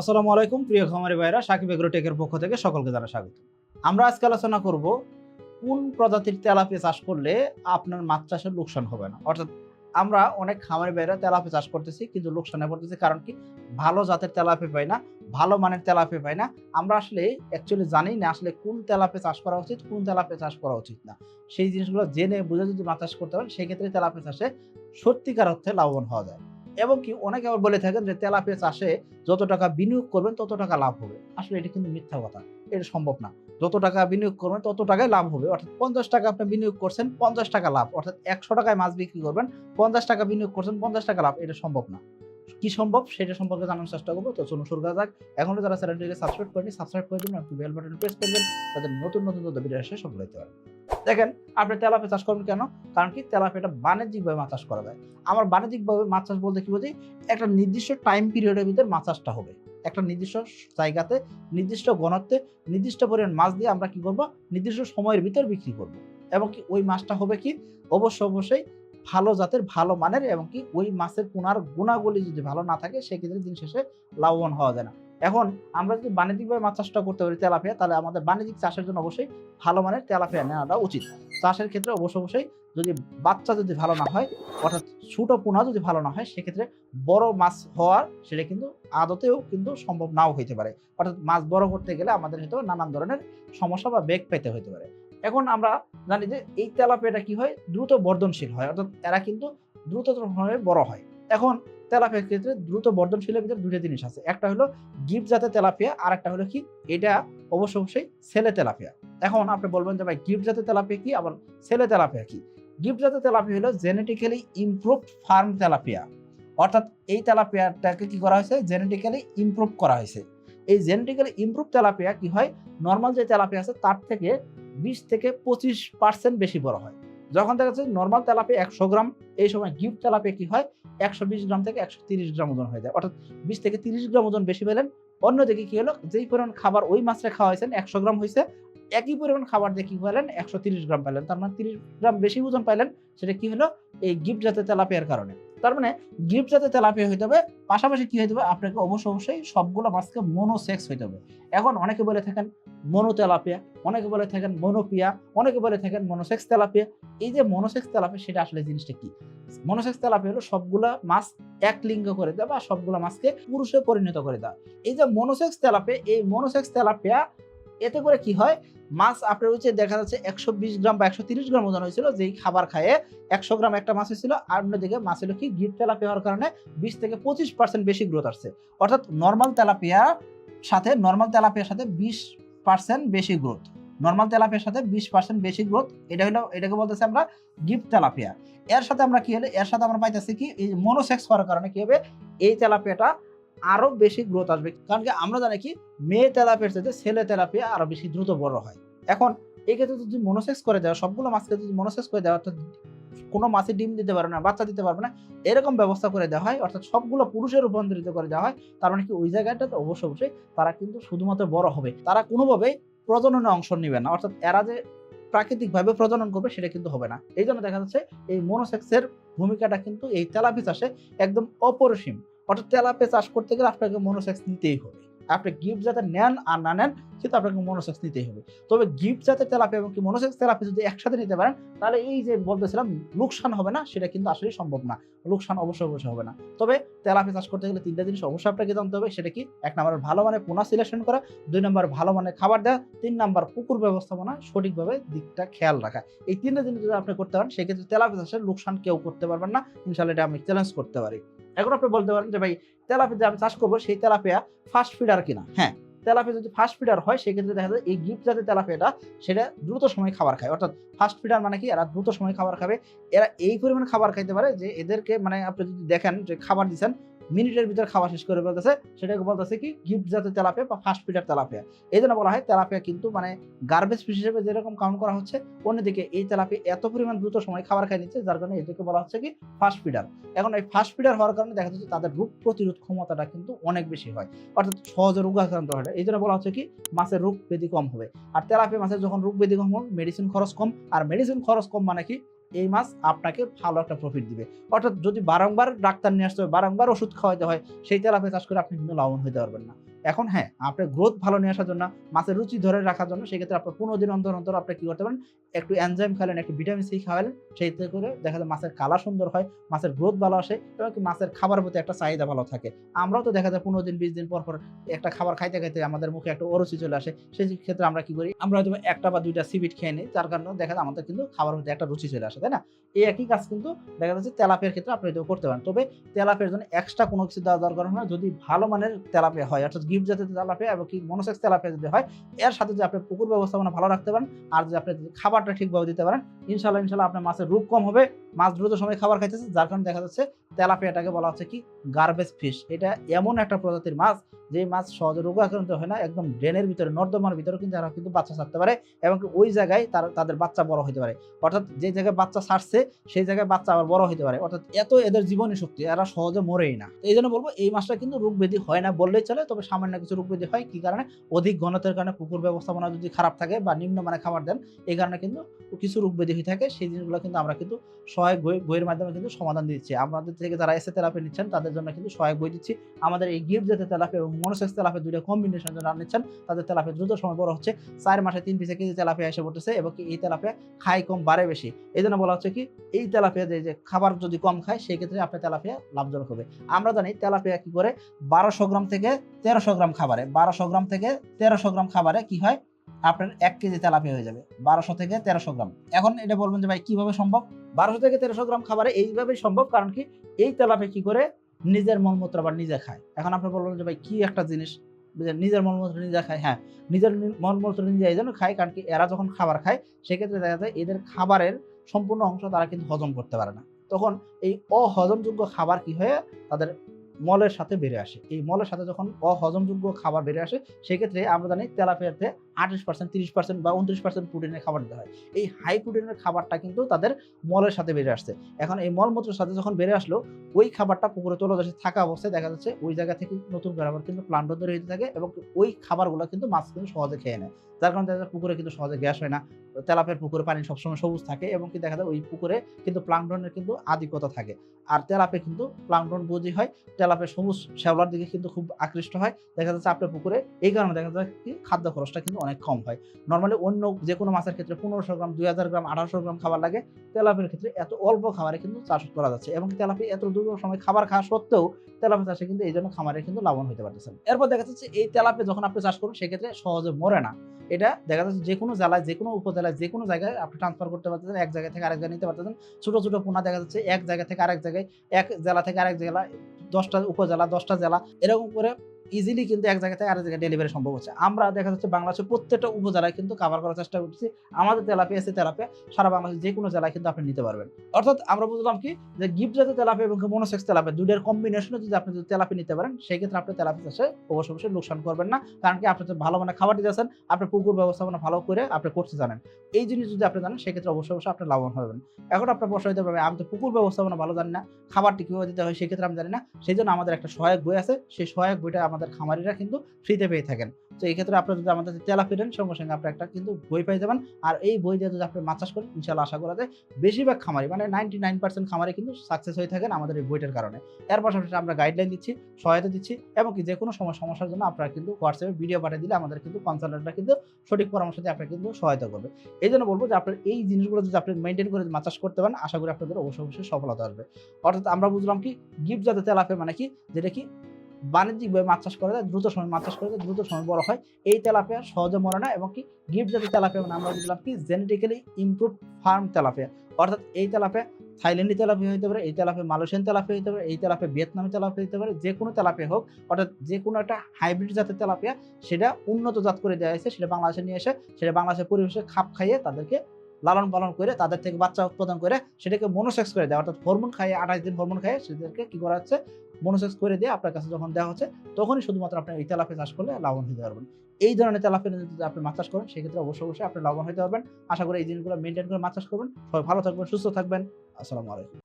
আসসালামু আলাইকুম, প্রিয় খামারি ভাইরা, সাকিব এগ্রো টেকের পক্ষ থেকে সকলকে জানা স্বাগত। আমরা আজকে আলোচনা করব কোন প্রজাতির তেলাপিয়া চাষ করলে আপনার মাছ চাষের লোকসান হবে না। অর্থাৎ আমরা অনেক খামারি ভাইরা তেলাপিয়া চাষ করতেছি, কিন্তু লোকসানে পড়তেছি কারণ কি? ভালো জাতের তেলাপিয়া পাই না, ভালো মানের তেলাপিয়া পাই না। আমরা আসলে অ্যাকচুয়ালি জানি না আসলে কোন তেলাপিয়া চাষ করা উচিত, কোন তেলাপিয়া চাষ করা উচিত না। সেই জিনিসগুলো জেনে বুঝে যদি মাছ চাষ করতে পারেন, সেক্ষেত্রে তেলাপিয়া চাষে সত্যিকার অর্থে লাভবান হওয়া যায়। এবং কি অনেকে আবার বলে থাকেন যে তেলাপিয়া চাষে যত টাকা বিনিয়োগ করবেন, তত টাকা লাভ হবে। আসলে এটা কিন্তু মিথ্যা কথা। এটা সম্ভব না। যত টাকা বিনিয়োগ করবেন, তত টাকাই লাভ হবে। অর্থাৎ পঞ্চাশ টাকা আপনি বিনিয়োগ করছেন, পঞ্চাশ টাকা লাভ। অর্থাৎ একশো টাকায় মাছ বিক্রি করবেন, পঞ্চাশ টাকা বিনিয়োগ করছেন, পঞ্চাশ টাকা লাভ। এটা সম্ভব না। কি সম্ভব? সেটা সম্পর্কে জানার চেষ্টা করব। তো চলুন শুরু করা যাক। এখনও যারা চ্যানেলটিকে সাবস্ক্রাইব করেনি সাবস্ক্রাইব করে দিন। আপনি বেল বাটন প্রেস করবেন তাদের নতুন নতুন ভিডিও আসে সফল হতে দেখেন, আপনি তেলাপিয়া চাষ করবেন কেন? কারণ কি তেলাপিয়াটা বাণিজ্যিকভাবে মাছ চাষ করা যায়। আমার বাণিজ্যিকভাবে মাছ চাষ বলতে কি বোঝাই একটা নির্দিষ্ট টাইম পিরিয়ডের ভিতর মাছ চাষটা হবে। একটা নির্দিষ্ট জায়গাতে, নির্দিষ্ট ঘনত্বে নির্দিষ্ট পরিমাণ মাছ দিয়ে আমরা কি করব? নির্দিষ্ট সময়ের ভিতর বিক্রি করব। এবং কি ওই মাছটা হবে কি? অবশ্যই অবশ্যই ভালো জাতের, ভালো মানের এবং কি ওই মাছের পোনার গুণাগুলি যদি ভালো না থাকে, সেক্ষেত্রে দিন শেষে লাভবান হওয়া যায় না। এখন আমরা যদি বাণিজ্যিকভাবে মাছ চাষটা করতে পারি তেলাপিয়া, তাহলে আমাদের বাণিজ্যিক চাষের জন্য অবশ্যই ভালো মানের তেলাপিয়া নেওয়াটা উচিত। চাষের ক্ষেত্রে অবশ্যই অবশ্যই যদি বাচ্চা যদি ভালো না হয়, অর্থাৎ ছোটো পোনা যদি ভালো না হয়, সেক্ষেত্রে বড় মাছ হওয়ার সেটা কিন্তু আদতেও কিন্তু সম্ভব নাও হইতে পারে। অর্থাৎ মাছ বড় করতে গেলে আমাদের হয়তো নানান ধরনের সমস্যা বা বেগ পেতে হইতে পারে। এখন আমরা জানি যে এই তেলাপিয়াটা কি হয়? দ্রুত বর্ধনশীল হয়, অর্থাৎ এরা কিন্তু দ্রুতভাবে বড় হয়। এখন তেলাপিয়ার ক্ষেত্রে দ্রুত বর্ধনশীলের ভিতরে দুটো জিনিস আছে। একটা হলো গিফট জাতের তেলাপিয়া আর একটা হলো কি, এটা অবশ্য অবশ্যই ছেলে তেলাপিয়া। এখন আপনি বলবেন যে ভাই, গিফট জাতের তেলাপিয়া কি, আবার ছেলে তেলাপিয়া কি? গিফট জাতের তেলাপিয়া হলো জেনেটিক্যালি ইমপ্রুভ ফার্ম তেলাপিয়া। অর্থাৎ এই তেলাপিয়াটাকে কি করা হয়েছে জেনেটিক্যালি ইমপ্রুভ করা হয়েছে। এই জেনেটিক্যালি ইমপ্রুভ তেলাপিয়া কি হয় নর্মাল যে তেলাপিয়া আছে, তার থেকে বিশ থেকে পঁচিশ পার্সেন্ট বেশি বড় হয়। যখন দেখা যাচ্ছে নর্মাল তেলাপে একশো গ্রাম, এই সময় গিফট তেলাপে কি হয়? একশো বিশ গ্রাম থেকে একশো তিরিশ গ্রাম ওজন হয়ে যায়। অর্থাৎ বিশ থেকে তিরিশ গ্রাম ওজন বেশি পেলেন। অন্যদিকে কি হলো? যেই পরিমাণ খাবার ওই মাছটা খাওয়া হয়েছেন একশো গ্রাম হয়েছে একই পরিমাণ খাবার দিয়ে কি পেলেন? একশো তিরিশ গ্রাম পাইলেন তার মানে তিরিশ গ্রাম বেশি ওজন পাইলেন, সেটা কি হলো? এই গিফট জাতীয় তেলাপিয়ার কারণে। তার মানে গিফট জাতের তেলাপিয়া হইতে হবে, পাশাপাশি কি হইতে হবে? আপনাকে অবশ্যই অবশ্যই সবগুলো মাছকে মনোসেক্স হইতে হবে। এখন অনেকে বলে থাকেন মনো তেলাপিয়া অনেকে বলে থাকেন মনোপিয়া অনেকে বলে থাকেন মনোসেক্স তেলাপিয়া। এই যে মনোসেক্স তেলাপিয়া, সেটা আসলে জিনিসটা কি? মনোসেক্স তেলাপিয়া হলো সবগুলা মাছ এক লিঙ্গ করে দেওয়া বা সবগুলো মাছকে পুরুষে পরিণত করে দেওয়া। এই যে মনোসেক্স তেলাপিয়া, এই মনোসেক্স তেলাপিয়া, এতে করে কি হয়? মাছ আপনার হচ্ছে দেখা যাচ্ছে একশো বিশ গ্রাম বা একশো তিরিশ গ্রাম ওজন হয়েছিল, যেই খাবার খায়ে একশো গ্রাম একটা মাছ হয়েছিল, আর অন্যদিকে মাছ হলো কি গিফট তেলাপিয়া হওয়ার কারণে বিশ থেকে পঁচিশ পার্সেন্ট বেশি গ্রোথ আসছে। অর্থাৎ নর্মাল তেলাপিয়া সাথে নর্মাল তেলাপিয়ার সাথে বিশ পার্সেন্ট বেশি গ্রোথ নর্মাল তেলাপিয়ার সাথে বিশ পার্সেন্ট বেশি গ্রোথ এটা হলো, এটাকে বলতেছে আমরা গিফট তেলাপিয়া। এর সাথে আমরা কি হলো, এর সাথে আমরা পাইতেছি কি, এই মনোসেক্স হওয়ার কারণে কি হবে, এই তেলাপিয়াটা আরও বেশি গ্রোথ আসবে। কারণ কি আমরা জানি কি, মেয়ে তেলাপিয়ার সাথে ছেলে তেলাপিয়া আরও বেশি দ্রুত বড় হয়। এখন এই ক্ষেত্রে যদি মনোসেক্স করে দেওয়া সবগুলো মাছকে যদি মনোসেক্স করে দেওয়া অর্থাৎ কোনো মাছে ডিম দিতে পারবে না, বাচ্চা দিতে পারবে না, এরকম ব্যবস্থা করে দেওয়া হয়, অর্থাৎ সবগুলো পুরুষের রূপান্তরিত করে দেওয়া হয়, তার মানে কি ওই জায়গাটাতে অবশ্যই অবশ্যই তারা কিন্তু শুধুমাত্র বড় হবে। তারা কোনোভাবেই প্রজননে অংশ নেবে না, অর্থাৎ এরা যে প্রাকৃতিকভাবে প্রজনন করবে সেটা কিন্তু হবে না। এই জন্য দেখা যাচ্ছে এই মনোসেক্সের ভূমিকাটা কিন্তু এই তেলাপি চাষে একদম অপরিসীম। অর্থাৎ তেলাপে চাষ করতে গেলে আপনাকে মনোসেক্স নিতেই হবে। আপনি গিফট যাতে নেন আর না নেন কিন্তু আপনাকে মনোসেক্স নিতেই হবে। তবে গিফট যাতে তেলাপি এবং কি মনোসেক্স তেলাপি যদি একসাথে নিতে পারেন, তাহলে এই যে বলতেছিলাম, লোকসান হবে না, সেটা কিন্তু আসলে সম্ভব না। লোকসান অবশ্যই অবশ্যই হবে না। তবে তেলাপি চাষ করতে গেলে তিনটা জিনিস অবশ্যই আপনাকে জানতে হবে, সেটা কি? এক নম্বর ভালো মানে পোনা সিলেকশন করা, দুই নম্বর ভালো মানে খাবার দেওয়া তিন নম্বর পুকুর ব্যবস্থাপনা, সঠিকভাবে দিকটা খেয়াল রাখা। এই তিনটা জিনিস যদি আপনি করতে পারেন, সেক্ষেত্রে তেলাপি চাষের লোকসান কেউ করতে পারবেন না। ইনশাল্লাহ এটা আমি চ্যালেঞ্জ করতে পারি। এখন আপনি বলতে পারেন যে ভাই, তেলাপিয়া যে আমি চাষ করব সেই তেলাপিয়া ফাস্ট ফিডার কিনা? হ্যাঁ তেলাপিয়া যদি ফাস্ট ফিডার হয়, সেক্ষেত্রে দেখা যায় এই গিফট জাতীয় তেলাপিয়াটা সেটা দ্রুত সময় খাবার খায়। অর্থাৎ ফাস্ট ফিডার মানে কি? এরা দ্রুত সময় খাবার খাবে। এরা এই পরিমাণ খাবার খাইতে পারে যে এদেরকে মানে আপনি যদি দেখেন যে খাবার দিচ্ছেন মিনিটের ভিতরে খাবার শেষ করে বলতেছে সেটাকে বলতেছে কি গিফট জাতের তেলাপিয়া বা ফাস্ট ফিডার তেলাপিয়া। এই জন্য বলা হয় তেলাপিয়া কিন্তু মানে গার্বেজ ফিশ হিসেবে যেরকম কাউন্ট করা হচ্ছে, অন্যদিকে এই তেলাপিয়া এত পরিমাণ দ্রুত সময় খাবার খাই নিচ্ছে, যার কারণে এদেরকে বলা হচ্ছে কি ফাস্ট ফিডার এখন এই ফাস্ট ফিডার হওয়ার কারণে দেখা যাচ্ছে তাদের রোগ প্রতিরোধ ক্ষমতাটা কিন্তু অনেক বেশি হয়। অর্থাৎ সহজে রোগ আক্রান্ত হয় এই জন্য বলা হচ্ছে কি মাছের রোগ ব্যাধি কম হবে। আর তেলাপিয়া মাছের যখন রোগ ব্যাধি কম হবে মেডিসিন খরচ কম। আর মেডিসিন খরচ কম মানে কি এই মাছ আপনাকে ভালো একটা প্রফিট দিবে। অর্থাৎ যদি বারংবার ডাক্তার নিয়ে আসতে হয়, বারংবার ওষুধ খাওয়াতে হয়, সেই তেলাপিয়া চাষ করে আপনি কিন্তু লাভবান হতে পারবেন না। এখন হ্যাঁ আপনার গ্রোথ ভালো নিয়ে আসার জন্য, মাছের রুচি ধরে রাখার জন্য সেক্ষেত্রে আপনার পনেরো দিন অন্তর অন্তর আপনি কি করতে পারেন? একটু এনজাইম খাওয়ালেন একটু ভিটামিন সি খাওয়ালেন সেইতে করে দেখা যায় মাছের কালার সুন্দর হয়, মাছের গ্রোথ ভালো আসে এবং মাছের খাবার প্রতি একটা চাহিদা ভালো থাকে। আমরাও তো দেখা যায় পনেরো দিন বিশ দিন পর পর একটা খাবার খাইতে খাইতে আমাদের মুখে একটা অরুচি চলে আসে, সেই ক্ষেত্রে আমরা কি করি, আমরা হয়তো একটা বা দুইটা সিবিট খেয়ে নিই, যার কারণে দেখা যায় আমাদের কিন্তু খাবার প্রতি একটা রুচি চলে আসে, তাই না? এই একই কাজ কিন্তু দেখা যাচ্ছে তেলাপিয়ার ক্ষেত্রে আপনি করতে পারেন। তবে তেলাপের জন্য এক্সট্রা কোনো কিছু দেওয়া দরকার হয় যদি ভালো মানের তেলাপিয়া হয়, অর্থাৎ গিফট জাতীয় তেলাপিয়া এবং কি মনোসেক্স তেলাপিয়া যদি হয়, এর সাথে যদি আপনি পুকুর ব্যবস্থাপনা ভালো রাখতে পারেন আর যদি আপনি খাবারটা ঠিকভাবে দিতে পারেন ইনশাল্লাহ ইনশাল্লাহ আপনার মাছের রূপ কম হবে, মাছ দ্রুত সময় খাবার খাইতেছে, যার কারণে দেখা যাচ্ছে তেলাপিয়াটাকে বলা হচ্ছে কি গার্বেজ ফিশ এটা এমন একটা প্রজাতির মাছ যে মাছ সহজে রোগ আক্রান্ত হয় না, একদম ড্রেনের ভিতরে, নর্দমার ভিতরে কিন্তু তারা কিন্তু বাচ্চা ছাড়তে পারে এবং ওই জায়গায় তার, তাদের বাচ্চা বড় হতে পারে। অর্থাৎ যে জায়গায় বাচ্চা ছাড়ছে, সেই জায়গায় বাচ্চা আবার বড় হতে পারে। অর্থাৎ এত এদের জীবনী শক্তি, এরা সহজে মরেই না। এই জন্য বলব, এই মাছটা কিন্তু রোগ ব্যাধি হয় না বললেই চলে, তবে সামান্য কিছু রোগ ব্যাধি হয়, কি কারণে? অধিক ঘনত্বের কারণে পুকুর ব্যবস্থাপনা যদি খারাপ থাকে বা নিম্নমানে খাবার দেন এই কারণে কিন্তু কিছু রোগ ব্যাধি হয়ে থাকে। সেই জিনিসগুলো কিন্তু আমরা কিন্তু সহায়ক বই, বইয়ের মাধ্যমে কিন্তু সমাধান দিচ্ছি। আমাদের থেকে যারা এসে তেলাপি নিচ্ছেন, তাদের জন্য কিন্তু সহায়ক বই দিচ্ছি। আমাদের এই গিফট জাতীয় তেলাপি এবং মনোসেক্স তেলাপি দুইটা কম্বিনেশন যারা নিচ্ছেন, তাদের তেলাপি দ্রুত সময় বড় হচ্ছে। চার মাসে তিন পিসে কেজি তেলাপিয়া এসে পড়তেছে এবং এই তেলাপিয়া খায় কম, বাড়ে বেশি। এই জন্য বলা হচ্ছে কি, এই তেলাপিয়া যে খাবার যদি কম খায় সেই ক্ষেত্রে আপনার তেলাপিয়া লাভজনক হবে। আমরা জানি তেলাপিয়া কি করে? বারোশো গ্রাম থেকে তেরোশো গ্রাম খাবারে, বারোশো গ্রাম থেকে তেরোশো গ্রাম খাবারে কি হয়? আপনার এক কেজি তেলাপিয়া হয়ে যাবে। বারোশো থেকে তেরোশো গ্রাম। এখন এটা বলবেন যে, ভাই, কীভাবে সম্ভব? বারোশো থেকে তেরোশো গ্রাম খাবারে এইভাবেই সম্ভব, কারণ কি? এই তেলাপিয়া কি করে? নিজের মলমূত্র আবার নিজে খায়। এখন আপনি বলবেন যে, ভাই, কি একটা জিনিস? নিজের মলমূত্র নিজে খায়। হ্যাঁ নিজের মলমূত্র নিজে এই জন্য খায়, কারণ কি, এরা যখন খাবার খায়, সেক্ষেত্রে দেখা যায় এদের খাবারের সম্পূর্ণ অংশ তারা কিন্তু হজম করতে পারে না। তখন এই অহজমযোগ্য খাবার কি হয়ে, তাদের মলের সাথে বেড়ে আসে। এই মলের সাথে যখন অহজমযোগ্য খাবার বেড়ে আসে, সেক্ষেত্রে আমরা জানি তেলাপিয়াতে আঠাশ পার্সেন্ট তিরিশ পার্সেন্ট বা উনত্রিশ পার্সেন্ট প্রোটিনের খাবার দিতে হয়। এই হাই প্রোটিনের খাবারটা কিন্তু তাদের মলের সাথে বেড়ে আসছে। এখন এই মলমূত্রের সাথে যখন বেড়ে আসলো, ওই খাবারটা পুকুরে তলদেশে থাকা অবস্থায় দেখা যাচ্ছে ওই জায়গা থেকে নতুন করে কিন্তু প্লান্ট তৈরি হতে থাকে এবং ওই খাবারগুলো কিন্তু মাছ কিন্তু সহজে খেয়ে নেয়। যার কারণে দেখা পুকুরে কিন্তু সহজে গ্যাস হয় না। তেলাপের পুকুরে পানি সবসময় সবুজ থাকে এবং কি দেখা যায় ওই পুকুরে কিন্তু প্লাংটনের কিন্তু আধিক্যতা থাকে। আর তেলাপে কিন্তু প্লাংটন বুঝি হয়, তেলাপে সবুজ শ্যাওলার দিকে কিন্তু খুব আকৃষ্ট হয়। দেখা যাচ্ছে আপনার পুকুরে এই কারণে দেখা যায় কি খাদ্য খরচটা কিন্তু অনেক কম হয়। নর্মালি অন্য যে কোনো মাছের ক্ষেত্রে পনেরোশো গ্রাম, দুই হাজার গ্রাম, আঠারোশো গ্রাম খাবার লাগে। তেলাপের ক্ষেত্রে এত অল্প খাবারে কিন্তু চাষ করা যাচ্ছে এবং তেলাপি এত দূর সময় খাবার খাওয়া সত্ত্বেও তেলাপি চাষে কিন্তু এই জন্য খামারে কিন্তু লাভবান হতে পারতেছেন। এরপর দেখা যাচ্ছে এই তেলাপি যখন আপনি চাষ করুন সেক্ষেত্রে সহজে মরে না। এটা দেখা যাচ্ছে যে কোনো জেলায়, যে কোনো উপজেলায়, যে কোনো জায়গায় আপনি ট্রান্সফার করতে পারতেছেন, এক জায়গা থেকে আরেক জায়গায় নিতে পারতেছেন। ছোট ছোট পোনা দেখা যাচ্ছে, এক জায়গা থেকে আরেক জায়গায়, এক জেলা থেকে আরেক জেলা, দশটা উপজেলা, দশটা জেলা, এরকম করে ইজিলি কিন্তু এক জায়গা থেকে আরেক জায়গায় ডেলিভারি সম্ভব হচ্ছে। আমরা দেখা যাচ্ছে বাংলাদেশের প্রত্যেকটা উপজেলায় কিন্তু কাভার করার চেষ্টা করছি আমাদের তেলাপি আছে তেলাপিয়া, সারা বাংলাদেশের যে কোনো জেলায় কিন্তু আপনি নিতে পারবেন। অর্থাৎ আমরা বুঝলাম কি যে গিফট জাতীয় তেলাপি এবং মনোসেক্স তেলাপি দুইটার কম্বিনেশনে যদি আপনি যদি তেলাপি নিতে পারেন সেই ক্ষেত্রে আপনি তেলাপি চাষে অবশ্যই অবশ্যই লোকসান করবেন না। কারণ কি আপনি ভালো মানে খাবার দিতেছেন, আপনি পুকুর ব্যবস্থাপনা ভালো করে আপনি করতে জানেন। এই জিনিস যদি আপনি জানেন, সেক্ষেত্রে অবশ্যই অবশ্যই আপনি লাভবান হবেন। এখন আপনার প্রশ্ন হতে পারবে আমি তো পুকুর ব্যবস্থাপনা ভালো জানি না, খাবারটি কীভাবে দিতে হয় সেক্ষেত্রে আমি জানি না। সেই জন্য আমাদের একটা সহায়ক বই আছে, সেই সহায়ক বইটা আমাদের খামারিরা কিন্তু ফ্রিতে পেয়ে থাকেন। তো এই ক্ষেত্রে আপনার যদি আমাদের তেলাপি নেন সঙ্গে সঙ্গে আপনি একটা কিন্তু বই পেয়ে যাবেন আর এই বই দিয়ে যদি আপনি মাছ চাষ করেন ইনশাল্লাহ আশা করা যায়, বেশিরভাগ খামারি মানে নাইনটি নাইন পার্সেন্ট খামারি কিন্তু সাকসেস হয়ে থাকেন আমাদের এই বইটার কারণে। এর পাশাপাশি আমরা গাইডলাইন দিচ্ছি, সহায়তা দিচ্ছি, এবং কি যে কোনো সময়, সমস্যার জন্য আপনারা কিন্তু হোয়াটসঅ্যাপে ভিডিও পাঠিয়ে দিলে আমাদের কিন্তু কনসালটেন্টরা কিন্তু সঠিক পরামর্শ দিয়ে আপনাকে কিন্তু সহায়তা করবে। এই জন্য বলব যে আপনার এই জিনিসগুলো যদি আপনি মেনটেন করে মাছ চাষ করতে পারেন, আশা করি আপনাদের অবশ্যই অবশ্যই সফলতা আসবে। অর্থাৎ আমরা বুঝলাম কি গিফট যাতে তেলাপে মানে কি? যেটা কি বাণিজ্যিকভাবে মাছ চাষ করা যায়, দ্রুত সময় মাছ চাষ করা যায়, দ্রুত সময় বড় হয়। এই তেলাপিয়া সহজে মরে না এবং কি গিফট জাতীয় তেলাপিয়া মানে আমরা বুঝলাম কি জেনেটিক্যালি ইমপ্রুভ ফার্ম তেলাপিয়া। অর্থাৎ এই তেলাপিয়া থাইল্যান্ডি তেলাপিয়া হতে পারে, এই তেলাপিয়া মালয়েশিয়ান তেলাপিয়া হতে পারে, এই তেলাপিয়া ভিয়েতনামি তেলাপিয়া হতে পারে, যে কোনো তেলাপিয়া হোক, অর্থাৎ যে কোনো একটা হাইব্রিড জাতের তেলাপিয়া, সেটা উন্নত জাত করে দেওয়া হয়েছে, সেটা বাংলাদেশে নিয়ে এসে, সেটা বাংলাদেশের পরিবেশে খাপ খাইয়ে তাদেরকে লালন পালন করে, তাদের থেকে বাচ্চা উৎপাদন করে, সেটাকে মনোসেক্স করে দেয়। অর্থাৎ হরমোন খাইয়ে, আঠাশ দিন হরমোন খাইয়ে সেদেরকে কি করা হচ্ছে? মনোসেক্স করে দিয়ে আপনার কাছে যখন দেওয়া হচ্ছে, তখনই শুধুমাত্র আপনি এই তেলাফে চাষ করলে লাভবান হতে পারবেন। এই ধরনের তেলাফি যদি আপনি মাছ চাষ করেন, সেক্ষেত্রে অবশ্যই অবশ্যই আপনি লাভবান হতে পারবেন। আশা করি এই জিনিসগুলো মেনটেন করে মাছ চাষ করবেন। সবাই ভালো থাকবেন, সুস্থ থাকবেন। আসসালামু আলাইকুম।